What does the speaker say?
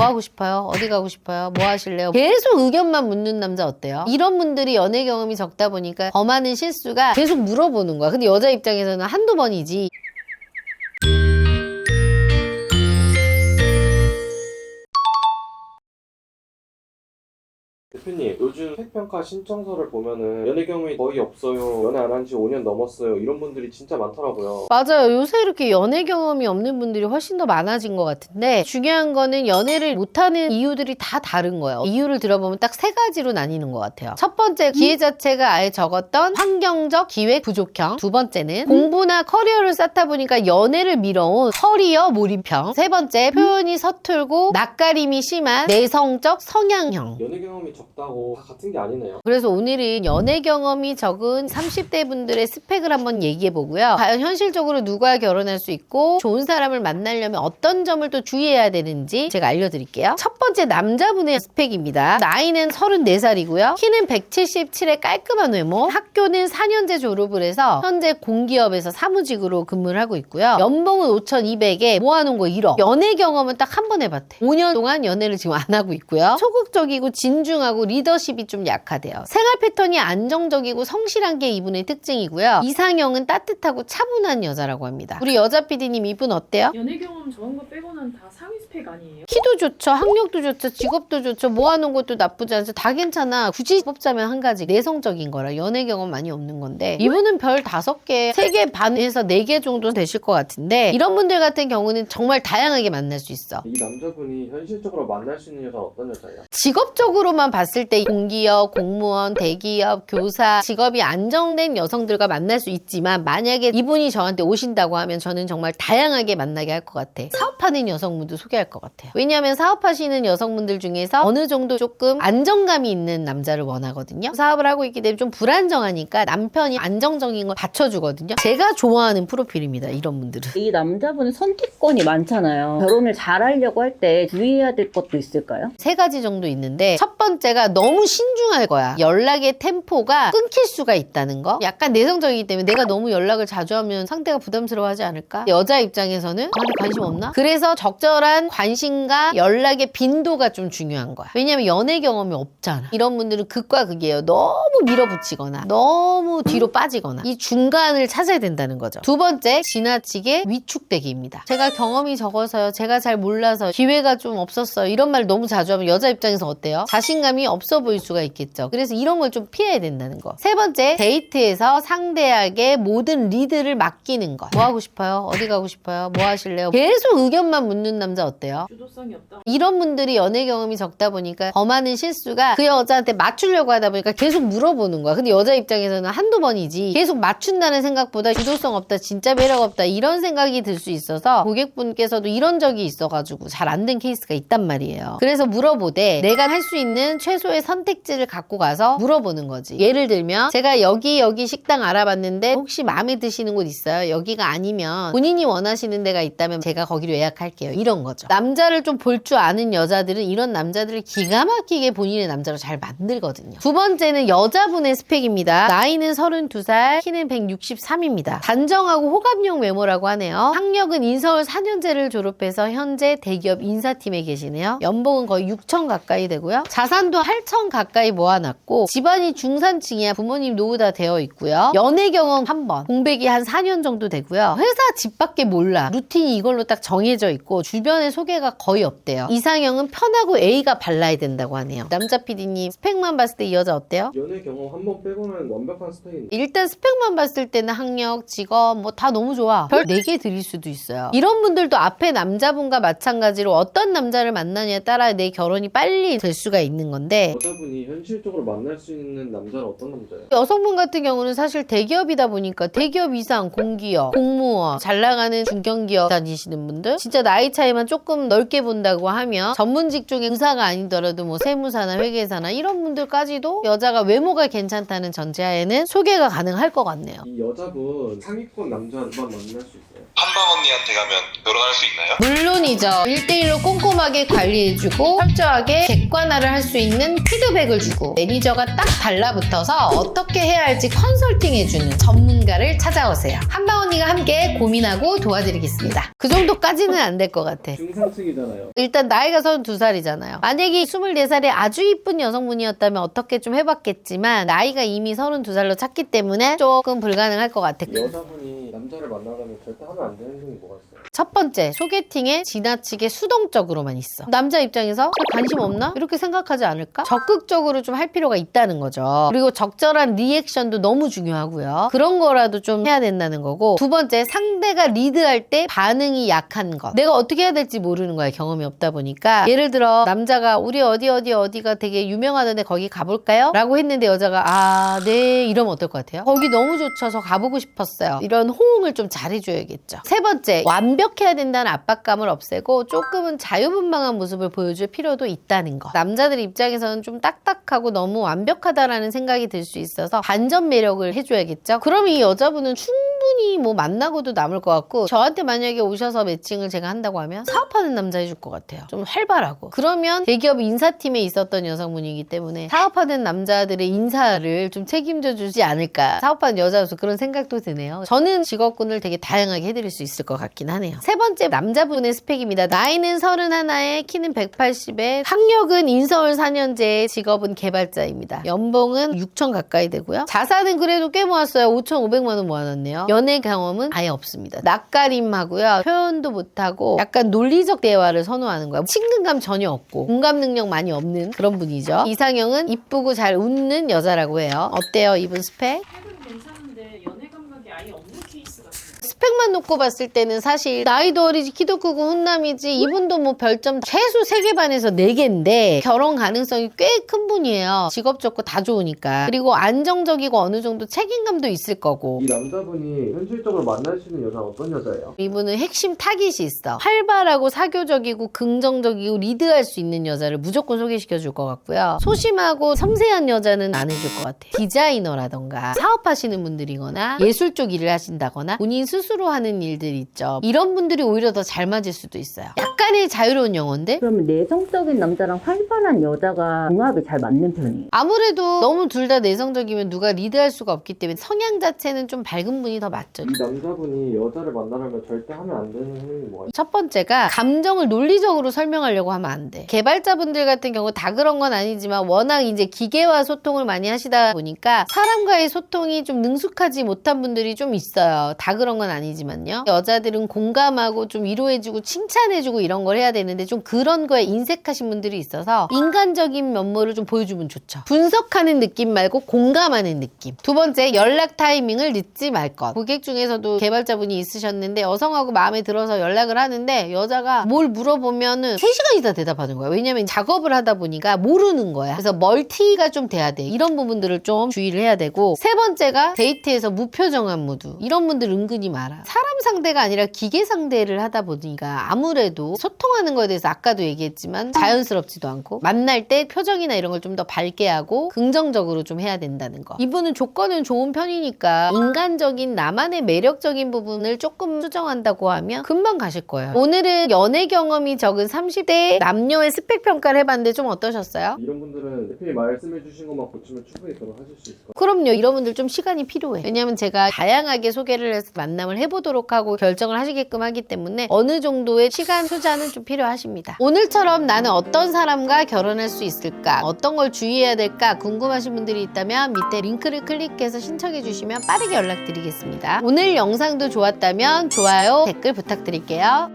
뭐 하고 싶어요? 어디 가고 싶어요? 뭐 하실래요? 계속 의견만 묻는 남자 어때요? 이런 분들이 연애 경험이 적다 보니까 더 많은 실수가 계속 물어보는 거야. 근데 여자 입장에서는 한두 번이지. 대표님 요즘 택평가 신청서를 보면은 연애 경험이 거의 없어요 연애 안 한 지 5년 넘었어요 이런 분들이 진짜 많더라고요 맞아요. 요새 이렇게 연애 경험이 없는 분들이 훨씬 더 많아진 것 같은데 중요한 거는 연애를 못하는 이유들이 다 다른 거예요. 이유를 들어보면 딱 세 가지로 나뉘는 것 같아요. 첫 번째 기회 자체가 아예 적었던 환경적 기획 부족형. 두 번째는 공부나 커리어를 쌓다 보니까 연애를 미뤄온 커리어 몰입형. 세 번째 표현이 서툴고 낯가림이 심한 내성적 성향형. 연애 경험이 적다고 다 같은 게 아니네요 그래서 오늘은 연애 경험이 적은 30대 분들의 스펙을 한번 얘기해 보고요. 과연 현실적으로 누가 결혼할 수 있고 좋은 사람을 만나려면 어떤 점을 또 주의해야 되는지 제가 알려드릴게요. 첫 번째 남자분의 스펙입니다. 나이는 34살이고요. 키는 177의 깔끔한 외모. 학교는 4년제 졸업을 해서 현재 공기업에서 사무직으로 근무를 하고 있고요. 연봉은 5,200에 모아놓은 거 1억. 연애 경험은 딱 한 번 해봤대. 5년 동안 연애를 지금 안 하고 있고요. 소극적이고 진중하고 리더십이 좀 약하대요. 생활 패턴이 안정적이고 성실한 게 이분의 특징이고요. 이상형은 따뜻하고 차분한 여자라고 합니다. 우리 여자 PD님 이분 어때요? 연애 경험 적은 거 빼고는 다 상위 스펙 아니에요? 키도 좋죠, 학력도 좋죠, 직업도 좋죠, 모아놓은 것도 나쁘지 않죠. 다 괜찮아. 굳이 뽑자면 한 가지 내성적인 거라 연애 경험 많이 없는 건데 이분은 별 다섯 개, 세 개 반에서 네 개 정도 되실 것 같은데 이런 분들 같은 경우는 정말 다양하게 만날 수 있어. 이 남자분이 현실적으로 만날 수 있는 여자는 어떤 여자예요? 직업적으로만 봤을 때 공기업, 공무원, 대기업, 교사 직업이 안정된 여성들과 만날 수 있지만 만약에 이분이 저한테 오신다고 하면 저는 정말 다양하게 만나게 할 것 같아. 사업하는 여성분도 소개할 것 같아요. 왜냐하면 사업하시는 여성분들 중에서 어느 정도 조금 안정감이 있는 남자를 원하거든요. 사업을 하고 있기 때문에 좀 불안정하니까 남편이 안정적인 걸 받쳐주거든요. 제가 좋아하는 프로필입니다. 이런 분들은. 이 남자분은 선택권이 많잖아요. 결혼을 잘하려고 할 때 주의해야 될 것도 있을까요? 세 가지 정도 있는데 첫 번째 가 너무 신중할 거야. 연락의 템포가 끊길 수가 있다는 거. 약간 내성적이기 때문에 내가 너무 연락을 자주 하면 상대가 부담스러워하지 않을까? 여자 입장에서는 나한테 관심 없나? 그래서 적절한 관심과 연락의 빈도가 좀 중요한 거야. 왜냐면 연애 경험이 없잖아. 이런 분들은 극과 극이에요. 너무 밀어붙이거나 너무 뒤로 빠지거나 이 중간을 찾아야 된다는 거죠. 두 번째 지나치게 위축되기입니다. 제가 경험이 적어서요. 제가 잘 몰라서 기회가 좀 없었어요. 이런 말 너무 자주 하면 여자 입장에서 어때요? 자신감이 없어 보일 수가 있겠죠. 그래서 이런 걸 좀 피해야 된다는 거. 세 번째, 데이트에서 상대에게 모든 리드를 맡기는 것. 뭐 하고 싶어요? 어디 가고 싶어요? 뭐 하실래요? 계속 의견만 묻는 남자 어때요? 주도성이 없다. 이런 분들이 연애 경험이 적다 보니까 더 많은 실수가 그 여자한테 맞추려고 하다 보니까 계속 물어보는 거야. 근데 여자 입장에서는 한두 번이지 계속 맞춘다는 생각보다 주도성 없다, 진짜 매력 없다 이런 생각이 들 수 있어서 고객분께서도 이런 적이 있어가지고 잘 안 된 케이스가 있단 말이에요. 그래서 물어보되 내가 할 수 있는 최소의 선택지를 갖고 가서 물어보는 거지. 예를 들면 제가 여기 여기 식당 알아봤는데 혹시 마음에 드시는 곳 있어요? 여기가 아니면 본인이 원하시는 데가 있다면 제가 거기로 예약할게요. 이런 거죠. 남자를 좀 볼 줄 아는 여자들은 이런 남자들을 기가 막히게 본인의 남자로 잘 만들거든요. 두 번째는 여자분의 스펙입니다. 나이는 32살, 키는 163입니다. 단정하고 호감형 외모라고 하네요. 학력은 인서울 4년제를 졸업해서 현재 대기업 인사팀에 계시네요. 연봉은 거의 6천 가까이 되고요. 자산 도 8천 가까이 모아놨고 집안이 중산층이야 부모님 노후 다 되어 있고요. 연애 경험 한 번, 공백이 한 4년 정도 되고요. 회사 집 밖에 몰라. 루틴이 이걸로 딱 정해져 있고 주변에 소개가 거의 없대요. 이상형은 편하고 A가 발라야 된다고 하네요. 남자 PD님 스펙만 봤을 때 이 여자 어때요? 연애 경험 한 번 빼고는 완벽한 스펙인데 일단 스펙만 봤을 때는 학력, 직업 뭐 다 너무 좋아. 별 4개 드릴 수도 있어요. 이런 분들도 앞에 남자분과 마찬가지로 어떤 남자를 만나냐에 따라 내 결혼이 빨리 될 수가 있는 건데 여자분이 현실적으로 만날 수 있는 남자는 어떤 남자예요? 여성분 같은 경우는 사실 대기업이다 보니까 대기업 이상 공기업, 공무원, 잘 나가는 중견기업 다니시는 분들 진짜 나이 차이만 조금 넓게 본다고 하면 전문 직종의 의사가 아니더라도 뭐 세무사나 회계사나 이런 분들까지도 여자가 외모가 괜찮다는 전제하에는 소개가 가능할 것 같네요. 이 여자분 상위권 남자만 만날 수 있어요? 한방 언니한테 가면 결혼할 수 있나요? 물론이죠. 1대1로 꼼꼼하게 관리해주고 철저하게 객관화를 할 수 있는 피드백을 주고 매니저가 딱 달라붙어서 어떻게 해야 할지 컨설팅해주는 전문가를 찾아오세요. 한방 언니가 함께 고민하고 도와드리겠습니다. 그 정도까지는 안 될 것 같아. 중산 상승이잖아요. 일단 나이가 32살이잖아요. 만약에 24살에 아주 이쁜 여성분이었다면 어떻게 좀 해봤겠지만 나이가 이미 32살로 찼기 때문에 조금 불가능할 것 같아. 여자분이 남자를 만나려면 절대 하면 안 되는 행동이 뭐가 있어요? 첫 번째, 소개팅에 지나치게 수동적으로만 있어. 남자 입장에서 관심 없나? 이렇게 생각하지 않을까? 적극적으로 좀 할 필요가 있다는 거죠. 그리고 적절한 리액션도 너무 중요하고요. 그런 거라도 좀 해야 된다는 거고. 두 번째, 상대가 리드할 때 반응이 약한 것. 내가 어떻게 해야 될지 모르는 거야. 경험이 없다 보니까. 예를 들어, 남자가 우리 어디 어디 어디가 되게 유명하던데 거기 가볼까요? 라고 했는데 여자가 아, 네. 이러면 어떨 것 같아요? 거기 너무 좋죠. 가보고 싶었어요. 이런 호응을 좀 잘해줘야겠죠. 세 번째, 완벽해야 된다는 압박감을 없애고 조금은 자유분방한 모습을 보여줄 필요도 있다는 거. 남자들 입장에서는 좀 딱딱하고 너무 완벽하다라는 생각이 들 수 있어서 반전 매력을 해줘야겠죠. 그럼 이 여자분은 충분히 뭐 만나고도 남을 것 같고 저한테 만약에 오셔서 매칭을 제가 한다고 하면 사업하는 남자 해줄 것 같아요. 좀 활발하고. 그러면 대기업 인사팀에 있었던 여성분이기 때문에 사업하는 남자들의 인사를 좀 책임져 주지 않을까. 사업하는 여자로서 그런 생각도 드네요. 저는 직업군을 되게 다양하게 해드릴 수 있을 것 같긴 하네요. 세 번째 남자분의 스펙입니다. 나이는 31에 키는 180에 학력은 인서울 4년제 직업은 개발자입니다. 연봉은 6천 가까이 되고요. 자산은 그래도 꽤 모았어요. 5,500만 원 모아놨네요. 연애 경험은 아예 없습니다. 낯가림하고요. 표현도 못하고 약간 논리적 대화를 선호하는 거예요. 친근감 전혀 없고 공감 능력 많이 없는 그런 분이죠. 이상형은 이쁘고 잘 웃는 여자라고 해요. 어때요 이분 스펙? 팩은 괜찮은데 연애 감각이 아예 없는 케이스 같아요. 스펙만 놓고 봤을 때는 사실 나이도 어리지 키도 크고 훈남이지 이분도 뭐 별점 최소 3개 반에서 4개인데 결혼 가능성이 꽤 큰 분이에요 직업 좋고 다 좋으니까 그리고 안정적이고 어느 정도 책임감도 있을 거고 이 남자분이 현실적으로 만날 수 있는 여자는 어떤 여자예요? 이분은 핵심 타깃이 있어. 활발하고 사교적이고 긍정적이고 리드할 수 있는 여자를 무조건 소개시켜 줄 것 같고요. 소심하고 섬세한 여자는 안 해줄 것 같아. 디자이너라던가 사업하시는 분들이거나 예술 쪽 일을 하신다거나 본인 스스로 하는 일들 있죠. 이런 분들이 오히려 더 잘 맞을 수도 있어요. 약간의 자유로운 영혼들? 그러면 내성적인 남자랑 활발한 여자가 궁합이 잘 맞는 편이에요. 아무래도 너무 둘 다 내성적이면 누가 리드할 수가 없기 때문에 성향 자체는 좀 밝은 분이 더 맞죠. 이 남자분이 여자를 만나려면 절대 하면 안 되는 뭐가 있어요? 첫 번째가 감정을 논리적으로 설명하려고 하면 안 돼. 개발자분들 같은 경우 다 그런 건 아니지만 워낙 이제 기계와 소통을 많이 하시다 보니까 사람과의 소통이 좀 능숙하지 못한 분들이 좀 있어요. 다 그런 건 아니지만요. 여자들은 공감하고 좀 위로해주고 칭찬해주고 이런 걸 해야 되는데 좀 그런 거에 인색하신 분들이 있어서 인간적인 면모를 좀 보여주면 좋죠. 분석하는 느낌 말고 공감하는 느낌. 두 번째, 연락 타이밍을 늦지 말 것. 고객 중에서도 개발자분이 있으셨는데 여성하고 마음에 들어서 연락을 하는데 여자가 뭘 물어보면은 3시간 있다 대답하는 거야. 왜냐면 작업을 하다 보니까 모르는 거야. 그래서 멀티가 좀 돼야 돼. 이런 부분들을 좀 주의를 해야 되고 세 번째가 데이트에서 무표정한 무드. 이런 분들 은근히 많아. 사람 상대가 아니라 기계 상대를 하다 보니까 아무래도 소 통하는 거에 대해서 아까도 얘기했지만 자연스럽지도 않고 만날 때 표정이나 이런 걸 좀 더 밝게 하고 긍정적으로 좀 해야 된다는 거. 이분은 조건은 좋은 편이니까 인간적인 나만의 매력적인 부분을 조금 수정한다고 하면 금방 가실 거예요. 오늘은 연애 경험이 적은 30대 남녀의 스펙 평가를 해봤는데 좀 어떠셨어요? 이런 분들은 대표님 말씀해 주신 것만 고치면 충분히 결혼하실 수 있을 것 그럼요. 이런 분들 좀 시간이 필요해. 왜냐면 제가 다양하게 소개를 해서 만남을 해보도록 하고 결정을 하시게끔 하기 때문에 어느 정도의 시간 투자는 좀 필요하십니다. 오늘처럼 나는 어떤 사람과 결혼할 수 있을까? 어떤 걸 주의해야 될까? 궁금하신 분들이 있다면 밑에 링크를 클릭해서 신청해 주시면 빠르게 연락드리겠습니다. 오늘 영상도 좋았다면 좋아요, 댓글 부탁드릴게요.